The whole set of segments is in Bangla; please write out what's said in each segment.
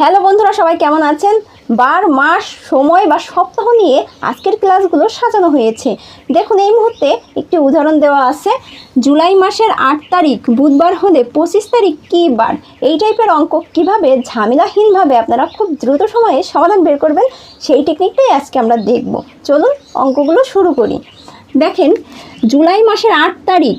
হ্যালো বন্ধুরা, সবাই কেমন আছেন? বার, মাস, সময় বা সপ্তাহ নিয়ে আজকের ক্লাসগুলো সাজানো হয়েছে। দেখুন, এই মুহূর্তে একটি উদাহরণ দেওয়া আছে। জুলাই মাসের আট তারিখ, বুধবার হলে পঁচিশ তারিখ কী বার? এই টাইপের অঙ্ক কীভাবে ঝামেলাহীনভাবে আপনারা খুব দ্রুত সময়ে সমাধান বের করবেন, সেই টেকনিকটাই আজকে আমরা দেখব। চলুন অঙ্কগুলো শুরু করি। দেখেন, জুলাই মাসের আট তারিখ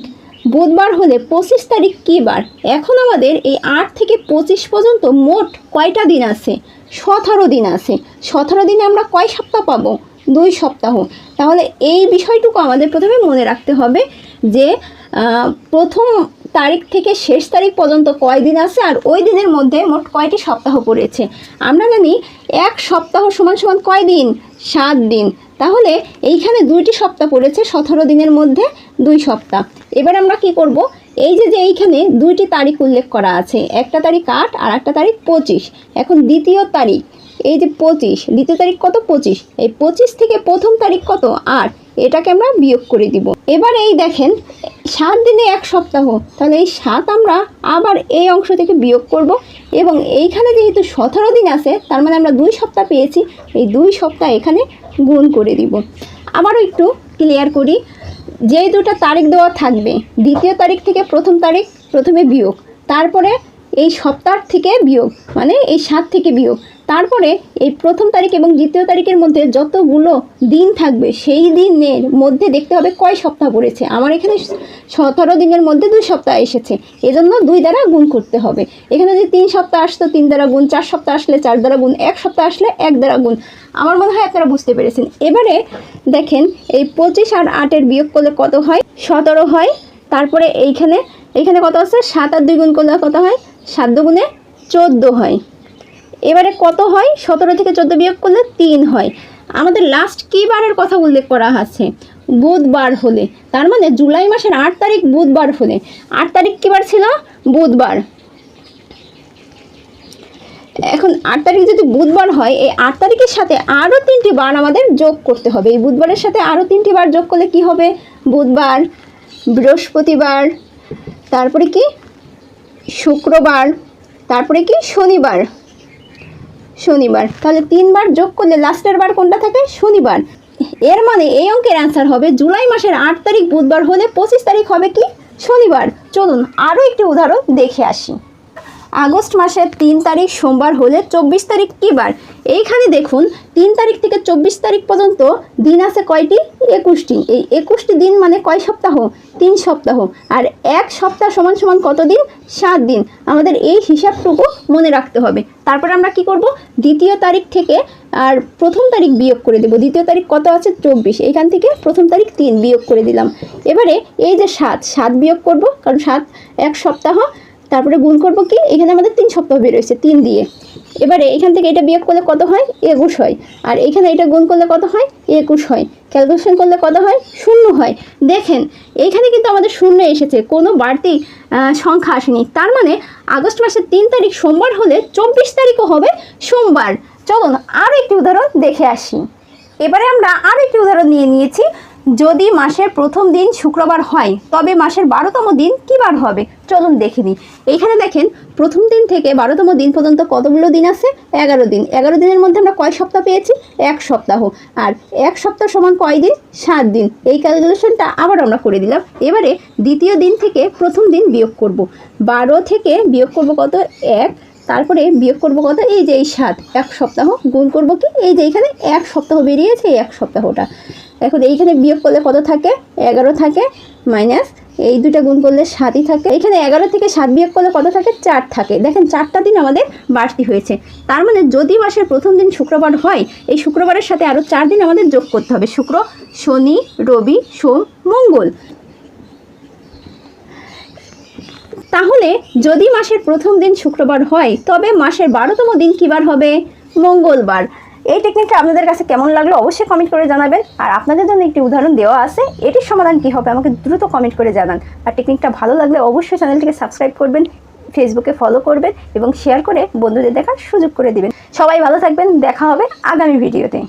বুধবার হলে পঁচিশ তারিখ কী বার? এখন আমাদের এই আট থেকে পঁচিশ পর্যন্ত মোট কয়টা দিন আছে? সতেরো দিন আছে। সতেরো দিনে আমরা কয় সপ্তাহ পাবো? দুই সপ্তাহ। তাহলে এই বিষয়টুকু আমাদের প্রথমে মনে রাখতে হবে যে প্রথম তারিখ থেকে শেষ তারিখ পর্যন্ত কয় দিন আছে আর ওই দিনের মধ্যে মোট কয়টি সপ্তাহ পড়েছে? আমরা জানি এক সপ্তাহ সমান সমান কয় দিন? সাত দিন। তাহলে এইখানে দুইটি সপ্তাহ পড়েছে সতেরো দিনের মধ্যে দুই সপ্তাহ। এবার আমরা কি করব? এই যে যে এইখানে দুইটি তারিখ উল্লেখ করা আছে, একটা তারিখ আট আর একটা তারিখ পঁচিশ। এখন দ্বিতীয় তারিখ, এই যে পঁচিশ, দ্বিতীয় তারিখ কত? পঁচিশ। এই পঁচিশ থেকে প্রথম তারিখ কত? আট। এটাকে আমরা বিয়োগ করে দিব। এবার এই দেখেন, সাত দিনে এক সপ্তাহ। তাহলে এই সাত আমরা আবার এই অংশ থেকে বিয়োগ করব এবং এইখানে যেহেতু সতেরো দিন আছে, তার মানে আমরা দুই সপ্তাহ পেয়েছি, এই দুই সপ্তাহ এখানে গুণ করে দিব। আবারও একটু ক্লিয়ার করি। যেই দুটো তারিখ দেওয়া থাকবে দ্বিতীয় তারিখ থেকে প্রথম তারিখ প্রথমে বিয়োগ তারপরে এই সপ্তাহ থেকে বিয়োগ মানে এই সাত থেকে বিয়োগ। তারপরে এই প্রথম তারিখ এবং দ্বিতীয় তারিখের মধ্যে যতগুলো দিন থাকবে, সেই দিনের মধ্যে দেখতে হবে কয় সপ্তাহ পড়েছে। আমার এখানে সতেরো দিনের মধ্যে দুই সপ্তাহ এসেছে। এজন্য দুই দ্বারা গুণ করতে হবে। এখানে যদি তিন সপ্তাহ আসতো, তিন দ্বারা গুণ, চার সপ্তাহ আসলে চার দ্বারা গুণ, এক সপ্তাহ আসলে এক দ্বারা গুণ। আমার মনে হয় আপনারা বুঝতে পেরেছেন। এবারে দেখেন, এই পঁচিশ আর আটের বিয়োগ করলে কত হয়? সতেরো হয়। তারপরে এইখানে এইখানে কত আছে? সাত আর দুই গুণ করলে কত হয়? সাত দুগুণে চোদ্দ হয়। এবারে কত হয়? সতেরো থেকে চোদ্দ বিয়োগ করলে তিন হয়। আমাদের লাস্ট কী বারের কথা উল্লেখ করা আছে? বুধবার হলে। তার মানে জুলাই মাসের আট তারিখ বুধবার হলে। আট তারিখ কী বার ছিল? বুধবার। এখন আট তারিখ যদি বুধবার হয়, এই আট তারিখের সাথে আরও তিনটি বার আমাদের যোগ করতে হবে। এই বুধবারের সাথে আরও তিনটি বার যোগ করলে কি হবে? বুধবার, বৃহস্পতিবার, তারপরে কি? শুক্রবার, তারপরে কি? শনিবার। শনিবার। তাহলে তিনবার যোগ করলে লাস্টের বার কোনটা থাকে? শনিবার। এর মানে এই অঙ্কের অ্যান্সার হবে জুলাই মাসের আট তারিখ, বুধবার হলে পঁচিশ তারিখ হবে কি? শনিবার। চলুন আরও একটি উদাহরণ দেখে আসি। আগস্ট মাসের তিন তারিখ সোমবার হলে চব্বিশ তারিখ কী বার? এইখানে দেখুন, তিন তারিখ থেকে চব্বিশ তারিখ পর্যন্ত দিন আছে কয়টি? একুশটি। এই একুশটি দিন মানে কয় সপ্তাহ? তিন সপ্তাহ। আর এক সপ্তাহ সমান সমান কত দিন? সাত দিন। আমাদের এই হিসাবটুকু মনে রাখতে হবে। তারপরে আমরা কি করব? দ্বিতীয় তারিখ থেকে আর প্রথম তারিখ বিয়োগ করে দেবো। দ্বিতীয় তারিখ কত আছে? চব্বিশ। এইখান থেকে প্রথম তারিখ তিন বিয়োগ করে দিলাম। এবারে এই যে সাত সাত বিয়োগ করব, কারণ সাত এক সপ্তাহ। তারপরে গুণ করব কি? এখানে আমাদের তিন সপ্তাহ বেরোয়েছে তিন দিয়ে। এবারে এখান থেকে এটা বিয়োগ করলে কত হয়? একুশ হয়। আর এখানে এটা গুণ করলে কত হয়? একুশ হয়। ক্যালকুলেশন করলে কত হয়? শূন্য হয়। দেখেন এইখানে কিন্তু আমাদের শূন্য এসেছে। কোনো বাড়তি সংখ্যা আসেনি। তার মানে আগস্ট মাসের তিন তারিখ সোমবার হলে চব্বিশ তারিখও হবে সোমবার। চলুন আরও একটি উদাহরণ দেখে আসি। এবারে আমরা আরও একটি উদাহরণ নিয়ে নিয়েছি। যদি মাসের প্রথম দিন শুক্রবার হয়, তবে মাসের বারোতম দিন কী বার হবে? চলুন দেখে নিই। এইখানে দেখেন, প্রথম দিন থেকে বারোতম দিন পর্যন্ত কতগুলো দিন আছে? এগারো দিন। এগারো দিনের মধ্যে আমরা কয় সপ্তাহ পেয়েছি? এক সপ্তাহ। আর এক সপ্তাহ সমান কয় দিন? সাত দিন। এই ক্যালকুলেশনটা আবার আমরা করে দিলাম। এবারে দ্বিতীয় দিন থেকে প্রথম দিন বিয়োগ করব। বারো থেকে বিয়োগ করব কত? এক। তারপরে বিয়োগ করব কত? এই যে এই সাত। এক সপ্তাহ গুণ করব কি? এই যে এইখানে এক সপ্তাহ বেরিয়েছে, এই এক সপ্তাহটা। এখন এইখানে বিয়োগ করলে কত থাকে? এগারো থাকে মাইনাস এই দুটা গুণ করলে সাতই থাকে। এখানে এগারো থেকে সাত বিয়োগ করলে কত থাকে? চার থাকে। দেখেন, চারটা দিন আমাদের বাড়তি হয়েছে। তার মানে যদি মাসের প্রথম দিন শুক্রবার হয়, এই শুক্রবারের সাথে আরও চার দিন আমাদের যোগ করতে হবে। শুক্র, শনি, রবি, সোম, মঙ্গল। তাহলে যদি মাসের প্রথম দিন শুক্রবার হয়, তবে মাসের বারোতম দিন কী বার হবে? মঙ্গলবার। এই টেকনিকটা আপনাদের কাছে কেমন লাগল অবশ্যই কমেন্ট করে জানাবেন। আর আপনাদের জন্য একটি উদাহরণ দেওয়া আছে, এটির সমাধান কী হবে আমাকে দ্রুত কমেন্ট করে জানান। আর টেকনিকটা ভালো লাগলে অবশ্যই চ্যানেলটিকে সাবস্ক্রাইব করবেন ফেসবুকে ফলো করবেন এবং শেয়ার করে বন্ধুদের দেখার সুযোগ করে দিবেন। সবাই ভালো থাকবেন, দেখা হবে আগামী ভিডিওতে